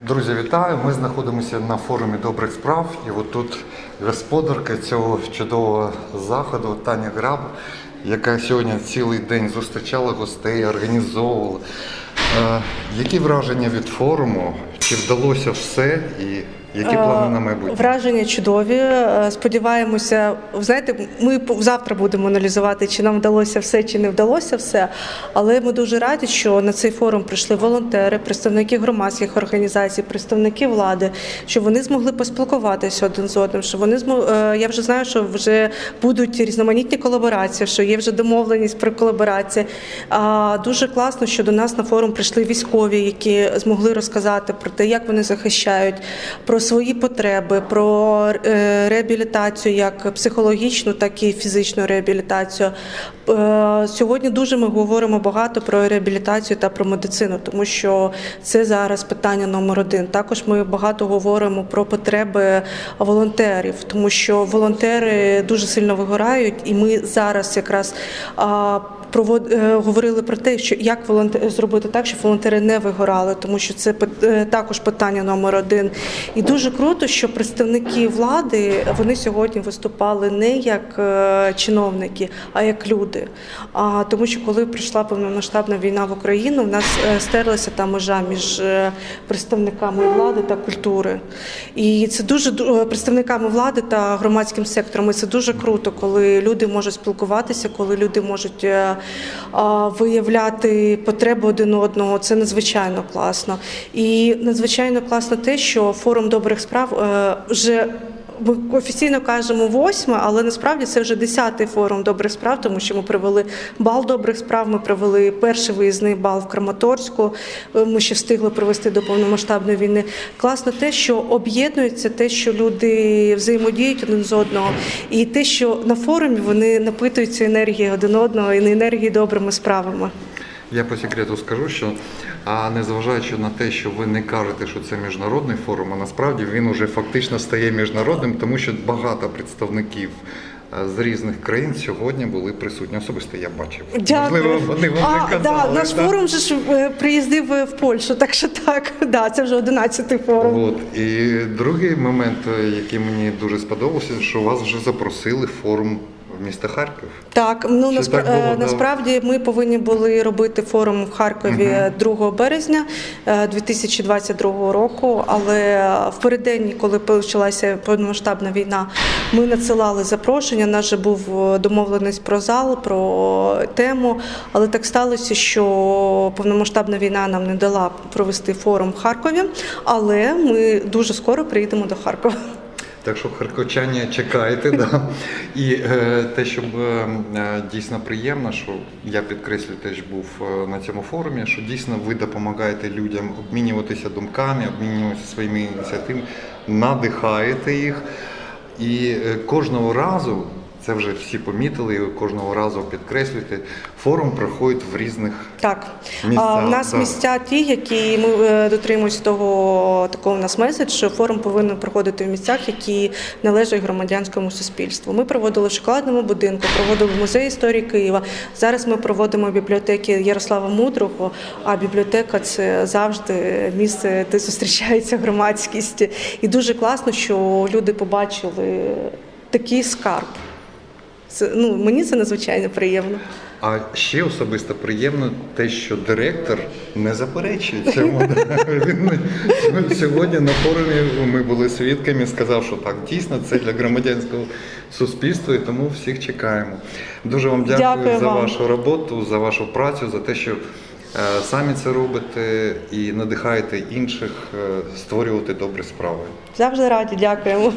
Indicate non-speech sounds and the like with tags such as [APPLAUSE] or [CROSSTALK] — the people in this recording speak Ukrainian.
Друзі, вітаю! Ми знаходимося на форумі добрих справ. І от тут господарка цього чудового заходу Таня Граб, яка сьогодні цілий день зустрічала гостей, організовувала. Е, які враження від форуму? Чи вдалося все? І які плани на майбутнє? Враження чудові. Е, Сподіваємося, знаєте, ми завтра будемо аналізувати, чи нам вдалося все, чи не вдалося все. Але ми дуже раді, що на цей форум прийшли волонтери, представники громадських організацій, представники влади, що вони змогли поспілкуватися один з одним. Що вони змо... е, Я вже знаю, що вже будуть різноманітні колаборації, що є вже домовленість про колаборації. А дуже класно, що до нас на форум прийшли військові, які змогли розказати про те, як вони захищають, про свої потреби, про е, реабілітацію, як психологічну, так і фізичну реабілітацію. Е, Сьогодні дуже ми говоримо багато про реабілітацію та про медицину, тому що це зараз питання номер один. Також ми багато говоримо про потреби волонтерів, тому що волонтери дуже сильно вигорають, і ми зараз якраз. Провод е, говорили про те, що як волонтер зробити так, щоб волонтери не вигорали, тому що це е, також питання номер один. І дуже круто, що представники влади вони сьогодні виступали не як е, чиновники, а як люди. А тому, що коли прийшла повномасштабна війна в Україну, в нас стерлася та межа між представниками влади та культури. І це дуже ду- представниками влади та громадським сектором. І це дуже круто, коли люди можуть спілкуватися, коли люди можуть виявляти потреби один одного. Це надзвичайно класно. І надзвичайно класно те, що форум добрих справ е, вже. Ми офіційно кажемо восьме, але насправді це вже десятий форум добрих справ, тому що ми провели бал добрих справ. Ми провели перший виїзний бал в Краматорську. Е, Ми ще встигли провести до повномасштабної війни. Класно те, що об'єднується, те, що люди взаємодіють один з одного, і те, що на форумі вони напитуються енергією один одного і не енергією добрими справами. Я по секрету скажу, що а незважаючи на те, що ви не кажете, що це міжнародний форум, а насправді він уже фактично стає міжнародним, тому що багато представників е, з різних країн сьогодні були присутні. Особисто я бачив. Дякую. Можливо, вони вам а, казали. да, наш да? форум же ж е, приїздив е, в Польщу, так що так, [LAUGHS] да, це вже 11-й форум. От. І другий момент, який мені дуже сподобався, що вас вже запросили форум в місто Харків. Так, ну Чи так було, е, насправді ми повинні були робити форум в Харкові 2 березня е, 2022 року. Але е, в переддень, коли почалася повномасштабна війна, ми надсилали запрошення. Наш же був е, домовленість про зал, про тему. Але так сталося, що повномасштабна війна нам не дала провести форум в Харкові. Але ми дуже скоро приїдемо до Харкова. Так що харкочання чекайте, да. І е, те, що е, дійсно приємно, що я підкреслю, теж був е, на цьому форумі, що дійсно ви допомагаєте людям обмінюватися думками, обмінюватися своїми ініціативами, надихаєте їх. І е, кожного разу, це вже всі помітили, і кожного разу підкреслюєте, форум проходить в різних Так, Місця, а, в нас да. місця ті, які ми е, дотримуємося того такого у нас меседж, що форум повинен проходити в місцях, які належать громадянському суспільству. Ми проводили в шоколадному будинку, проводили в музеї історії Києва. Зараз ми проводимо бібліотеки Ярослава Мудрого. А бібліотека це завжди місце, де зустрічається громадськість. І дуже класно, що люди побачили такий скарб. Це ну мені це надзвичайно приємно. А ще особисто приємно те, що директор не заперечує цьому. [LAUGHS] Він сьогодні на форумі ми були свідками, сказав, що так дійсно це для громадянського суспільства, і тому всіх чекаємо. Дуже вам дякую, Дякую за вам. вашу роботу, за вашу працю, за те, що е, самі це робите і надихаєте інших е, створювати добрі справи. Завжди раді, дякуємо.